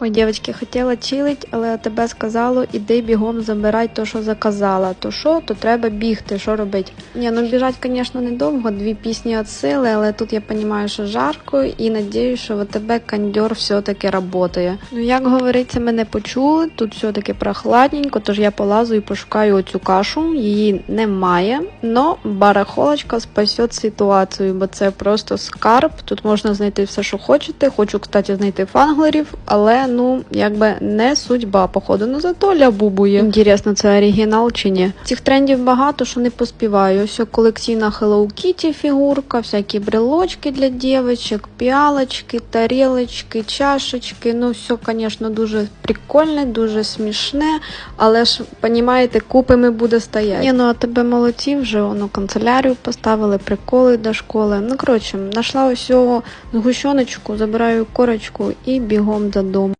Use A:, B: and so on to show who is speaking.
A: Ой, дівчатки, хотіла чилить, але тебе сказало, іди бігом забирай то, що заказала. То що, то треба бігти, що робити? Ні, ну біжать, звісно, недовго, дві пісні від сили, але тут я розумію, що жарко і надіюсь, що в тебе кондьор все-таки працює. Ну, як говориться, мене почули, тут все-таки прохладненько, тож я полазу і пошукаю оцю кашу, її немає, но барахолочка спасет ситуацію, бо це просто скарб, тут можна знайти все, що хочете. Хочу, кстати, знайти фанглерів, але ну якби не судьба, походу. Ну зато лябубу є. Інтересно, це оригінал чи ні? Цих трендів багато, що не поспіваю. Ось колекційна Hello Kitty фігурка, всякі брелочки для дівчаток, піалочки, тарілочки, чашечки. Ну, все, звісно, дуже прикольне, дуже смішне, але ж, понімаєте, купами буде стояти. Ні, ну а тебе молодці вже воно канцелярію поставили, приколи до школи. Ну, коротше, знайшла ось цього згущеночку, забираю корочку і бігом додому.